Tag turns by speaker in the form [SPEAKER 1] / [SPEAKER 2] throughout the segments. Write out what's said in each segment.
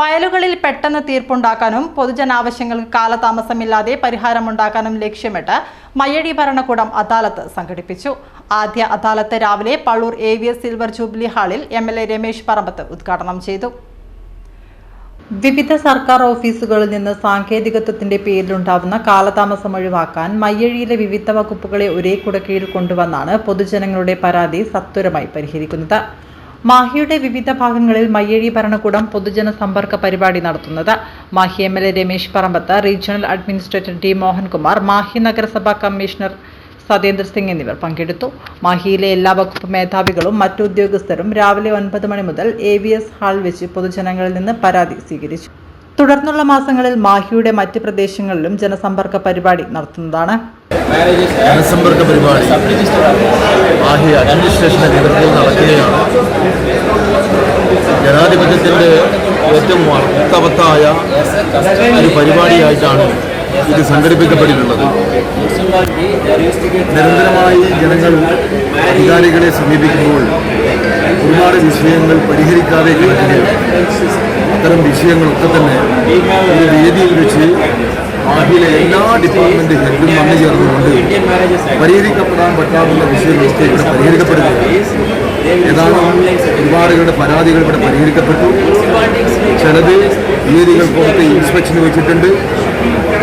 [SPEAKER 1] ഫയലുകളിൽ പെട്ടെന്ന് തീർപ്പുണ്ടാക്കാനും പൊതുജനാവശ്യങ്ങൾക്ക് കാലതാമസമില്ലാതെ പരിഹാരമുണ്ടാക്കാനും ലക്ഷ്യമിട്ട് മയ്യഴി ഭരണകൂടം അദാലത്ത് സംഘടിപ്പിച്ചു. ആദ്യ അദാലത്ത് രാവിലെ Pallur A V S silver jubilee ഹാളിൽ M L A Ramesh Parambath ഉദ്ഘാടനം ചെയ്തു. വിവിധ സർക്കാർ ഓഫീസുകളിൽ നിന്ന് സാങ്കേതികത്വത്തിന്റെ പേരിലുണ്ടാവുന്ന കാലതാമസം ഒഴിവാക്കാൻ മയ്യഴിയിലെ വിവിധ വകുപ്പുകളെ ഒരേ കുടക്കീഴിൽ കൊണ്ടുവന്നാണ് പൊതുജനങ്ങളുടെ പരാതി സത്വരമായി പരിഹരിക്കുന്നത്. മാഹിയുടെ വിവിധ ഭാഗങ്ങളിൽ മയ്യഴി ഭരണകൂടം പൊതുജന സമ്പർക്ക പരിപാടി നടത്തുന്നത്. Mahe M L A Ramesh Parambath regional administrator T Mohankumar Mahe നഗരസഭാ കമ്മീഷണർ സതേന്ദ്ര സിംഗ് എന്നിവർ പങ്കെടുത്തു. മാഹിയിലെ എല്ലാ വകുപ്പ് മേധാവികളും മറ്റു ഉദ്യോഗസ്ഥരും രാവിലെ ഒൻപത് മണി മുതൽ എ വി എസ് ഹാൾ വെച്ച് പൊതുജനങ്ങളിൽ നിന്ന് പരാതി സ്വീകരിച്ചു. തുടർന്നുള്ള മാസങ്ങളിൽ മാഹിയുടെ മറ്റ് പ്രദേശങ്ങളിലും ജനസമ്പർക്ക പരിപാടി നടത്തുന്നതാണ്.
[SPEAKER 2] ജനസമ്പർക്ക പരിപാടി. ബാഹ്യ അഡ്മിനിസ്ട്രേഷന്റെ നേതൃത്വത്തിൽ നടക്കുകയാണ്. ജനാധിപത്യത്തിന്റെ ഏറ്റവും അർത്ഥവത്തായ ഒരു പരിപാടിയായിട്ടാണ് ഇത് സംഘടിപ്പിക്കപ്പെട്ടിട്ടുള്ളത്. നിരന്തരമായി ജനങ്ങൾ അധികാരികളെ സമീപിക്കുമ്പോൾ ഒരുപാട് വിഷയങ്ങൾ പരിഹരിക്കാതെ കിടക്കുകയാണ്. അത്തരം വിഷയങ്ങളൊക്കെ തന്നെ ഒരു വേദിയിൽ വെച്ച് മാഹിയിലെ എല്ലാ ഡിപ്പാർട്ട്മെന്റ് ഹെഡും വന്നു ചേർന്നുകൊണ്ട് പരിഹരിക്കപ്പെടാൻ പറ്റാവുന്ന വിഷയങ്ങളൊക്കെ ഇവിടെ പരിഹരിക്കപ്പെടുന്നു ഏതാനും ഒരുപാടുകളുടെ പരാതികൾ ഇവിടെ പരിഹരിക്കപ്പെട്ടു. ചിലത് തീയതികൾ പുറത്ത് ഇൻസ്പെക്ഷന് വെച്ചിട്ടുണ്ട്.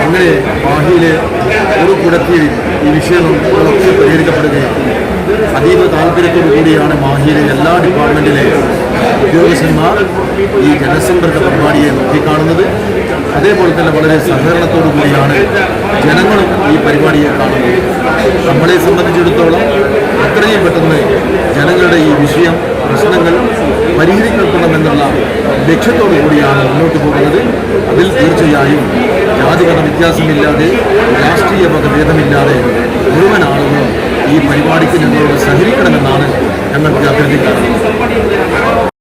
[SPEAKER 2] അങ്ങനെ മാഹിയിലെ ഒരു കുടത്തിൽ ഈ വിഷയങ്ങളൊക്കെ പരിഹരിക്കപ്പെടുകയാണ്. അതീവ താല്പര്യത്തോടു കൂടിയാണ് മാഹിയിലെ എല്ലാ ഡിപ്പാർട്ട്മെന്റിലെ ഉദ്യോഗസ്ഥന്മാർ ഈ ജനസമ്പർക്ക പരിപാടിയെ നോക്കിക്കാണുന്നത്. അതേപോലെ തന്നെ വളരെ സഹകരണത്തോടു കൂടിയാണ് ജനങ്ങളും ഈ പരിപാടിയെ കാണുന്നത്. നമ്മളെ സംബന്ധിച്ചിടത്തോളം അത്രയും പെട്ടെന്ന് ജനങ്ങളുടെ ഈ വിഷയം പ്രശ്നങ്ങൾ പരിഹരിക്കപ്പെടണമെന്നുള്ള ലക്ഷ്യത്തോടു കൂടിയാണ് മുന്നോട്ട് പോകുന്നത്. അതിൽ തീർച്ചയായും ജാതിഗത വ്യത്യാസമില്ലാതെ രാഷ്ട്രീയ മതഭേദമില്ലാതെ മുഴുവൻ ആളുകളും ഈ പരിപാടിക്ക് ഞങ്ങളോട് സഹകരിക്കണമെന്നാണ് ഞങ്ങൾക്ക് അഭ്യർത്ഥിക്കാറുള്ളത്.